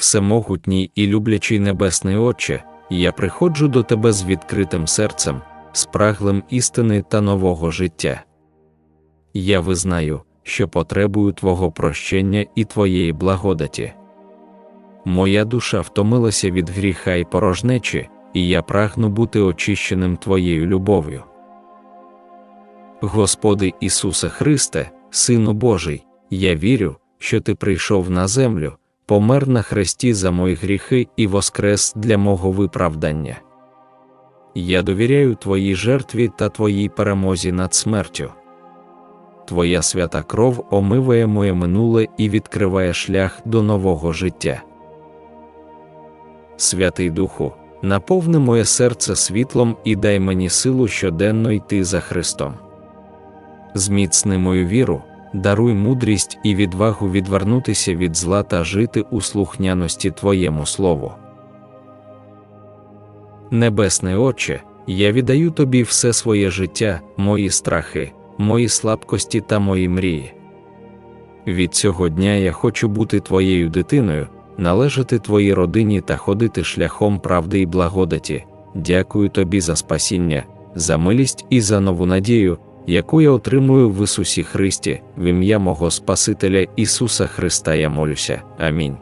Всемогутній і люблячий Небесний Отче, я приходжу до Тебе з відкритим серцем, спраглим істини та нового життя. Я визнаю, що потребую Твого прощення і Твоєї благодаті. Моя душа втомилася від гріха і порожнечі, і я прагну бути очищеним Твоєю любов'ю. Господи Ісусе Христе, Сину Божий, я вірю, що Ти прийшов на землю, помер на хресті за мої гріхи і воскрес для мого виправдання. Я довіряю Твоїй жертві та Твоїй перемозі над смертю. Твоя свята кров омиває моє минуле і відкриває шлях до нового життя. Святий Духу, наповни моє серце світлом і дай мені силу щоденно йти за Христом. Зміцни мою віру, даруй мудрість і відвагу відвернутися від зла та жити у слухняності Твоєму Слову. Небесний Отче, я віддаю Тобі все своє життя, мої страхи, мої слабкості та мої мрії. Від цього дня я хочу бути Твоєю дитиною, належати Твоїй родині та ходити шляхом правди і благодаті. Дякую Тобі за спасіння, за милість і за нову надію, яку я отримую в Ісусі Христі, в ім'я мого Спасителя Ісуса Христа я молюся. Амінь.